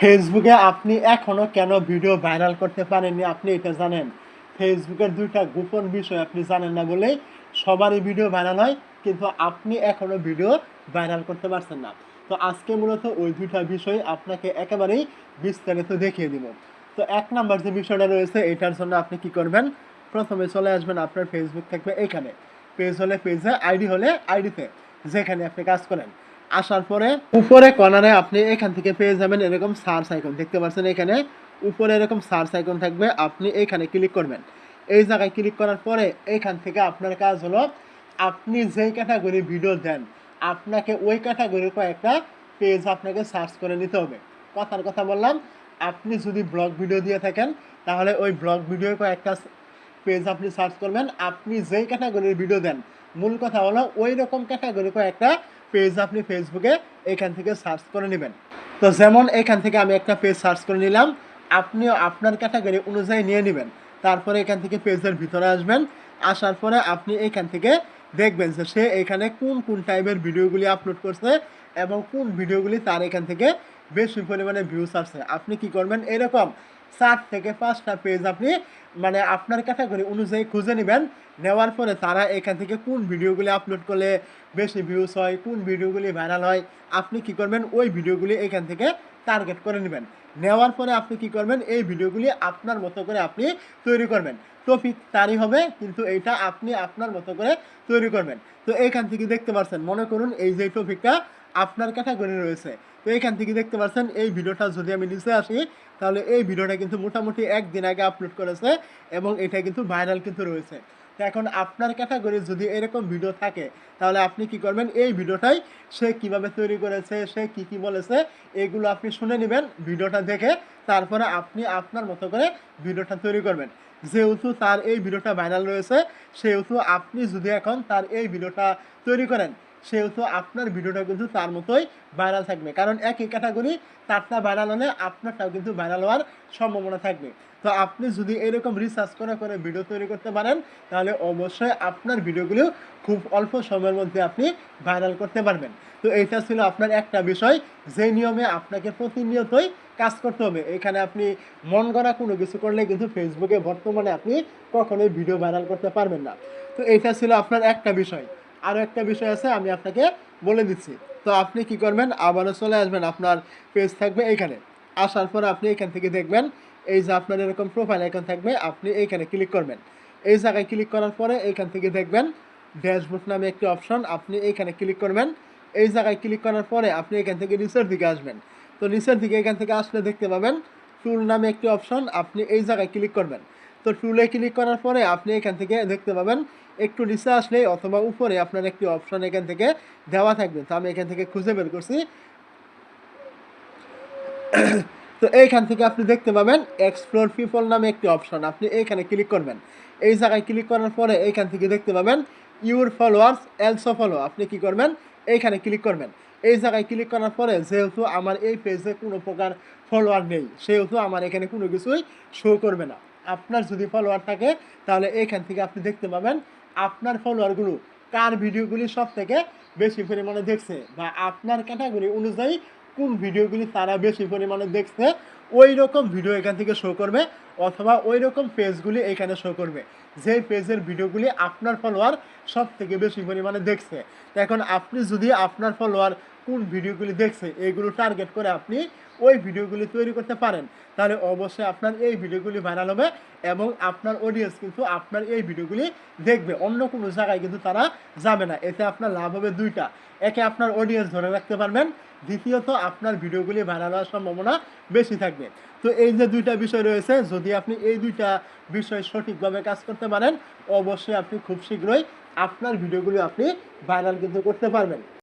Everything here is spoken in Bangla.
ফেসবুকে আপনি এখনও কেন ভিডিও ভাইরাল করতে পারেননি আপনি এটা জানেন। ফেসবুকের দুইটা গোপন বিষয় আপনি জানেন না বলেই সবারই ভিডিও ভাইরাল হয়, কিন্তু আপনি এখনও ভিডিও ভাইরাল করতে পারছেন না। তো আজকে মূলত ওই দুইটা বিষয় আপনাকে একেবারেই বিস্তারিত দেখিয়ে দিব। তো এক নাম্বার যে বিষয়টা রয়েছে, এটার জন্য আপনি কি করবেন? প্রথমে চলে আসবেন আপনার ফেসবুক থাকবে এখানে। পেজ হলে পেজে, আইডি হলে আইডিতে, যেখানে আপনি কাজ করেন। আসার পরে উপরে কর্নারে আপনি এখান থেকে পেয়ে যাবেন এরকম সার্চ আইকন। দেখতে পাচ্ছেন এখানে উপরে এরকম সার্চ আইকন থাকবে আপনি এখানে ক্লিক করবেন। এই জায়গায় ক্লিক করার পরে এখান থেকে আপনার কাজ হলো আপনি যেই ক্যাটাগরি ভিডিও দেন আপনাকে ওই ক্যাটাগরির কয়েকটা পেজ আপনাকে সার্চ করে নিতে হবে। কথার কথা বললাম আপনি যদি ব্লগ ভিডিও দিয়ে থাকেন তাহলে ওই ব্লগ ভিডিওর কয়েকটা পেজ আপনি সার্চ করবেন। আপনি যেই ক্যাটাগরির ভিডিও দেন মূল কথা হলো ওই রকম ক্যাটাগরি কয়েকটা পেজ আপনি ফেসবুকে এখান থেকে সার্চ করে নেবেন। তো যেমন এখান থেকে আমি একটা পেজ সার্চ করে নিলাম, আপনিও আপনার ক্যাটাগরি অনুযায়ী নিয়ে নেবেন। তারপরে এখান থেকে পেজের ভিতরে আসবেন, আসার পরে আপনি এখান থেকে দেখবেন যে সে এখানে কোন কোন টাইপের ভিডিওগুলি আপলোড করছে এবং কোন ভিডিওগুলি তার এখান থেকে বেশি পরিমাণে ভিউস আসছে। আপনি কি করবেন? এরকম চার থেকে পাঁচটা পেজ আপনি মানে আপনার ক্যাটাগরি অনুযায়ী খুঁজে নেবেন। নেওয়ার পরে তারা এখান থেকে কোন ভিডিওগুলি আপলোড করলে বেশি ভিউস হয়, কোন ভিডিওগুলি ভাইরাল হয়, আপনি কি করবেন? ওই ভিডিওগুলি এখান থেকে টার্গেট করে নেবেন। নেওয়ার পরে আপনি কি করবেন? এই ভিডিওগুলি আপনার মতো করে আপনি তৈরি করবেন। টপিক তারই হবে, কিন্তু এইটা আপনি আপনার মতো করে তৈরি করবেন। তো এইখান থেকে দেখতে পাচ্ছেন মনে করুন এই যে টপিকটা আপনার ক্যাটাগরি রয়েছে। তো এখান থেকে দেখতে পাচ্ছেন, এই ভিডিওটা যদি আমি নিচে আসি, তাহলে এই ভিডিওটা কিন্তু মোটামুটি একদিন আগে আপলোড করেছে এবং এটা কিন্তু ভাইরাল কিন্তু রয়েছে। তো এখন আপনার ক্যাটাগরি যদি এরকম ভিডিও থাকে, তাহলে আপনি কি করবেন? এই ভিডিওটাই সে কীভাবে তৈরি করেছে, সে কি কি বলেছে, এগুলো আপনি শুনে নেবেন ভিডিওটা দেখে, তারপরে আপনি আপনার মতো করে ভিডিওটা তৈরি করবেন। যেহেতু তার এই ভিডিওটা ভাইরাল রয়েছে, সেহেতু আপনি যদি এখন তার এই ভিডিওটা তৈরি করেন সেহেতু আপনার ভিডিওটা কিন্তু তার মতোই ভাইরাল থাকবে। কারণ একই ক্যাটাগরি তারটা ভাইরাল হলে আপনারটাও কিন্তু ভাইরাল হওয়ার সম্ভাবনা থাকবে। তো আপনি যদি এরকম রিসার্চ করে করে ভিডিও তৈরি করতে পারেন, তাহলে অবশ্যই আপনার ভিডিওগুলো খুব অল্প সময়ের মধ্যে আপনি ভাইরাল করতে পারবেন। তো এইটা ছিল আপনার একটা বিষয়, যে নিয়মে আপনাকে প্রতিনিয়তই কাজ করতে হবে। এখানে আপনি মন গড়া কোনো কিছু করলে কিন্তু ফেসবুকে বর্তমানে আপনি কখনোই ভিডিও ভাইরাল করতে পারবেন না। তো এইটা ছিল আপনার একটা বিষয়। আরও একটা বিষয় আছে, আমি আপনাকে বলে দিচ্ছি। তো আপনি কি করবেন? আবারও চলে আসবেন আপনার পেজ থাকবে এইখানে। আসার পর আপনি এখান থেকে দেখবেন, এই যে আপনার এরকম প্রোফাইল আইকন থাকবে, আপনি এইখানে ক্লিক করবেন। এই জায়গায় ক্লিক করার পরে এইখান থেকে দেখবেন ড্যাশবোর্ড নামে একটি অপশন আপনি এইখানে ক্লিক করবেন। এই জায়গায় ক্লিক করার পরে আপনি এখান থেকে নিচের দিকে আসবেন। তো নিচের দিকে এখান থেকে আসলে দেখতে পাবেন টুল নামে একটি অপশন আপনি এই জায়গায় ক্লিক করবেন। তো টুলে ক্লিক করার পরে আপনি এখান থেকে দেখতে পাবেন, একটু নিচে আসলে অথবা উপরে আপনার একটি অপশন এখান থেকে দেওয়া থাকবে। তো আমি এখান থেকে খুঁজে বের করছি। তো এইখান থেকে আপনি দেখতে পাবেন এক্সপ্লোর পিপল নামে একটি অপশন। আপনি এইখানে ক্লিক করবেন। এই জায়গায় ক্লিক করার পরে এইখান থেকে দেখতে পাবেন ইউর ফলোয়ার্স এলসো ফলো আপনি কি করবেন? এইখানে ক্লিক করবেন। এই জায়গায় ক্লিক করার পরে যেহেতু আমার এই পেজে কোনো প্রকার ফলোয়ার নেই, সেহেতু আমার এখানে কোনো কিছুই শো করবে না। আপনার যদি ফলোয়ার থাকে, তাহলে এখান থেকে আপনি দেখতে পাবেন আপনার ফলোয়ারগুলো কার ভিডিওগুলি সব থেকে বেশি পরিমাণে দেখছে বা আপনার ক্যাটাগরি অনুযায়ী কোন ভিডিওগুলি তারা বেশি পরিমাণে দেখছে ওই রকম ভিডিও এখান থেকে শো করবে, অথবা ওই রকম পেজগুলি এখানে শো করবে। যে পেজের ভিডিওগুলি আপনার ফলোয়ার সব থেকে বেশি পরিমাণে দেখছে। এখন আপনি যদি আপনার ফলোয়ার কোন ভিডিওগুলি দেখছে এইগুলো টার্গেট করে আপনি ওই ভিডিওগুলি তৈরি করতে পারেন। তাহলে অবশ্যই আপনার এই ভিডিওগুলি ভাইরাল হবে এবং আপনার অডিয়েন্স কিন্তু আপনার এই ভিডিওগুলি দেখবে। অন্য কোনো জায়গায় কিন্তু তারা যাবে না। এতে আপনার লাভ হবে দুইটা। একে আপনার অডিয়েন্স ধরে রাখতে পারবেন। দ্বিতীয়ত, আপনার ভিডিওগুলি ভাইরাল হওয়ার সম্ভাবনা বেশি থাকবে। তো এই যে দুইটা বিষয় রয়েছে, যদি আপনি এই দুইটা বিষয় সঠিকভাবে কাজ করতে পারেন, অবশ্যই আপনি খুব শীঘ্রই আপনার ভিডিওগুলো আপনি ভাইরাল কিন্তু করতে পারবেন।